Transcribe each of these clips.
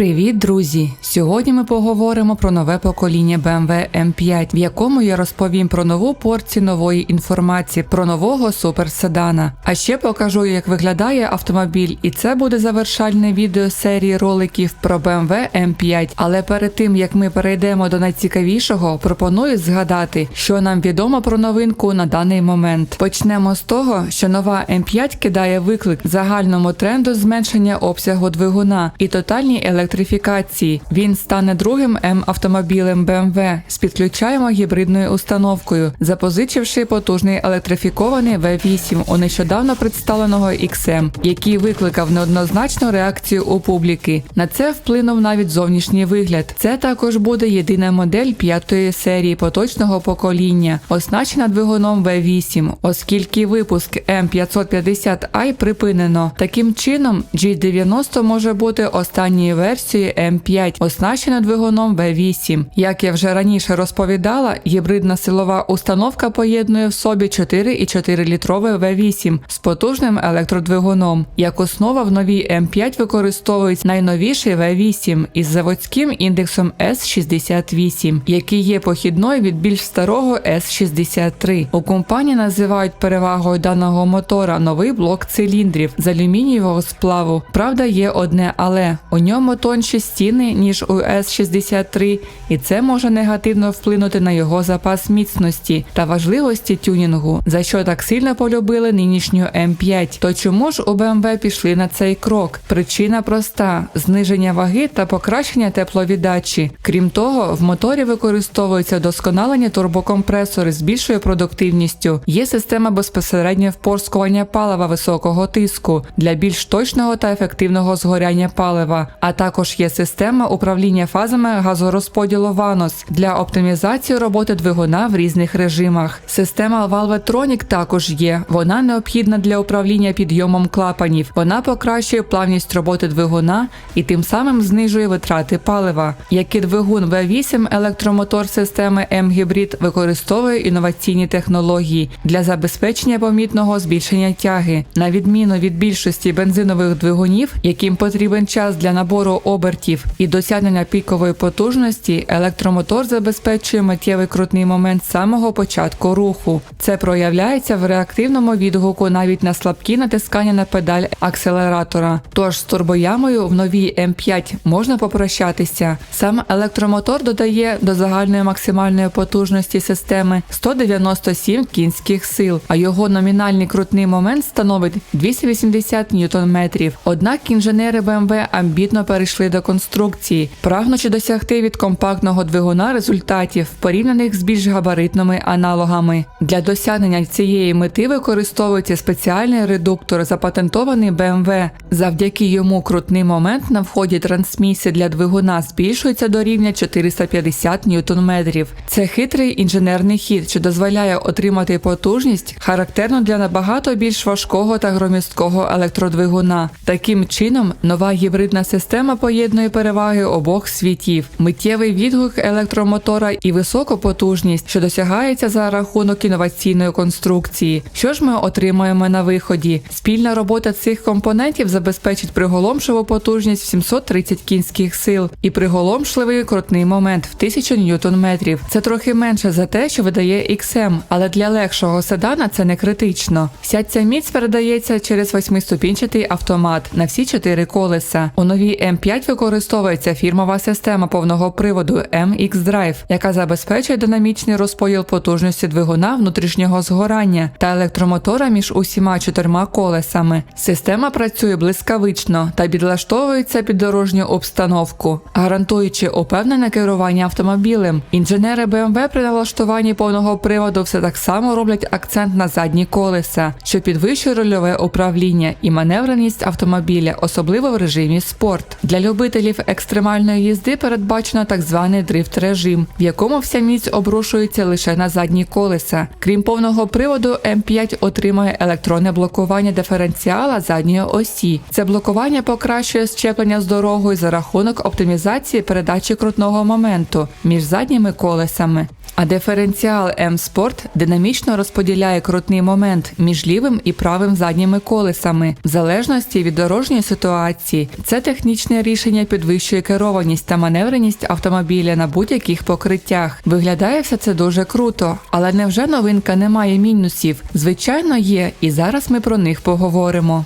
Привіт, друзі! Сьогодні ми поговоримо про нове покоління BMW M5, в якому я розповім про нову порцію нової інформації про нового суперседана. А ще покажу, як виглядає автомобіль, і це буде завершальне відео серії роликів про BMW M5. Але перед тим як ми перейдемо до найцікавішого, пропоную згадати, що нам відомо про новинку на даний момент. Почнемо з того, що нова M5 кидає виклик загальному тренду зменшення обсягу двигуна і тотальній електрифікації. Він стане другим М-автомобілем BMW з підключаємо гібридною установкою, запозичивши потужний електрифікований V8 у нещодавно представленого XM, який викликав неоднозначну реакцію у публіки. На це вплинув навіть зовнішній вигляд. Це також буде єдина модель п'ятої серії поточного покоління, оснащена двигуном V8, оскільки випуск М550i припинено. Таким чином, G90 може бути останньою версією М5, оснащена двигуном V8. Як я вже раніше розповідала, гібридна силова установка поєднує в собі 4,4 літрове V8 з потужним електродвигуном. Як основа в новій М5 використовують найновіший V8 із заводським індексом S68, який є похідною від більш старого S63. У компанії називають перевагою даного мотора новий блок циліндрів з алюмінієвого сплаву. Правда, є одне але у ньому тонші стіни, ніж у S63, і це може негативно вплинути на його запас міцності та важливості тюнінгу, за що так сильно полюбили нинішню М5. То чому ж у BMW пішли на цей крок? Причина проста: зниження ваги та покращення тепловіддачі. Крім того, в моторі використовуються вдосконалені турбокомпресори з більшою продуктивністю. Є система безпосередньо впорскування палива високого тиску для більш точного та ефективного згоряння палива, а також є система управління фазами газорозподілу VANOS для оптимізації роботи двигуна в різних режимах. Система Valvetronic також є. Вона необхідна для управління підйомом клапанів. Вона покращує плавність роботи двигуна і тим самим знижує витрати палива. Як і двигун V8, електромотор системи M-Hybrid використовує інноваційні технології для забезпечення помітного збільшення тяги, на відміну від більшості бензинових двигунів, яким потрібен час для набору обертів і досягнення пікової потужності, електромотор забезпечує миттєвий крутний момент з самого початку руху. Це проявляється в реактивному відгуку навіть на слабкі натискання на педаль акселератора. Тож з турбоямою в новій М5 можна попрощатися. Сам електромотор додає до загальної максимальної потужності системи 197 кінських сил, а його номінальний крутний момент становить 280 ньютон-метрів. Однак інженери BMW амбітно перейшли до конструкції, прагнучи досягти від компактного двигуна результатів, порівняних з більш габаритними аналогами. Для досягнення цієї мети використовується спеціальний редуктор, запатентований BMW. Завдяки йому крутний момент на вході трансмісії для двигуна збільшується до рівня 450 ньютон-метрів. Це хитрий інженерний хід, що дозволяє отримати потужність, характерну для набагато більш важкого та громісткого електродвигуна. Таким чином, нова гібридна система поєднує переваги обох світів: миттєвий відгук електромотора і високу потужність, що досягається за рахунок інноваційної конструкції. Що ж ми отримаємо на виході? Спільна робота цих компонентів забезпечить приголомшливу потужність в 730 кінських сил і приголомшливий крутний момент в 1000 ньютон-метрів. Це трохи менше за те, що видає XM, але для легшого седана це не критично. Вся ця міць передається через восьмиступінчатий автомат на всі чотири колеса. У новій М5 використовується фірмова система повного приводу MX Drive, яка забезпечує динамічний розподіл потужності двигуна внутрішнього згорання та електромотора між усіма чотирма колесами. Система працює блискавично та підлаштовується під дорожню обстановку, гарантуючи упевнене керування автомобілем. Інженери BMW при налаштуванні повного приводу все так само роблять акцент на задні колеса, що підвищує рольове управління і маневреність автомобіля, особливо в режимі спорт. Для любителів екстремальної їзди передбачено так званий дрифт режим, в якому вся міць обрушується лише на задні колеса. Крім повного приводу, М5 отримує електронне блокування диференціала задньої осі. Це блокування покращує щеплення з дорогою за рахунок оптимізації передачі крутного моменту між задніми колесами. А диференціал M-Sport динамічно розподіляє крутний момент між лівим і правим задніми колесами, в залежності від дорожньої ситуації. Це технічне рішення підвищує керованість та маневреність автомобіля на будь-яких покриттях. Виглядає все це дуже круто, але невже новинка не має мінусів? Звичайно, є, і зараз ми про них поговоримо.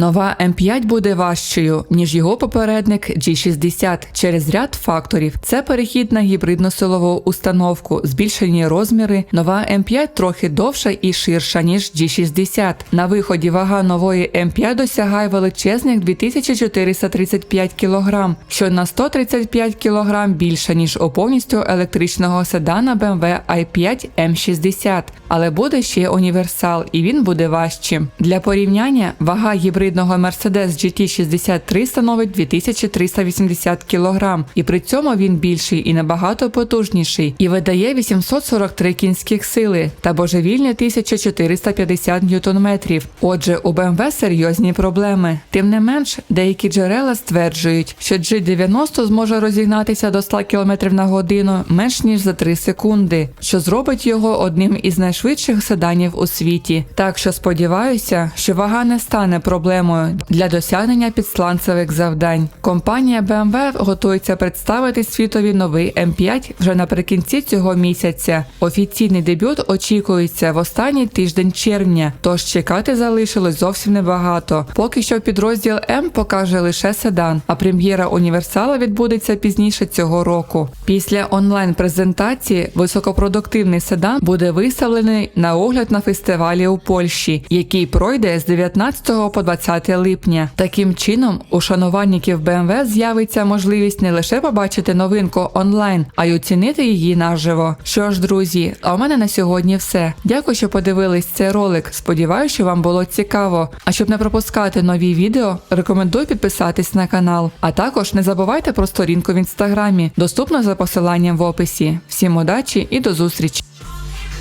Нова М5 буде важчою, ніж його попередник G60 через ряд факторів. Це перехід на гібридну силову установку, збільшені розміри. Нова М5 трохи довша і ширша, ніж G60. На виході вага нової М5 досягає величезних 2435 кг, що на 135 кг більше, ніж у повністю електричного седана BMW i5 M60. Але буде ще універсал, і він буде важчим. Для порівняння вага гібридного Mercedes GT63 становить 2380 кг, і при цьому він більший і набагато потужніший, і видає 843 кінських сили та божевільні 1450 ньютон-метрів. Отже, у BMW серйозні проблеми. Тим не менш, деякі джерела стверджують, що G90 зможе розігнатися до 100 км на годину менш ніж за 3 секунди, що зробить його одним із найшвидших седанів у світі. Так що сподіваюся, що вага не стане проблемою для досягнення підсланцевих завдань. Компанія BMW готується представити світові новий М5 вже наприкінці цього місяця. Офіційний дебют очікується в останній тиждень червня, тож чекати залишилось зовсім небагато. Поки що підрозділ М покаже лише седан, а прем'єра універсала відбудеться пізніше цього року. Після онлайн-презентації високопродуктивний седан буде виставлений на огляд на фестивалі у Польщі, який пройде з 19 по 20 липня. Таким чином, у шанувальників BMW з'явиться можливість не лише побачити новинку онлайн, а й оцінити її наживо. Що ж, друзі, а у мене на сьогодні все. Дякую, що подивились цей ролик. Сподіваюся, що вам було цікаво. А щоб не пропускати нові відео, рекомендую підписатись на канал. А також не забувайте про сторінку в інстаграмі, доступну за посиланням в описі. Всім удачі і до зустрічі!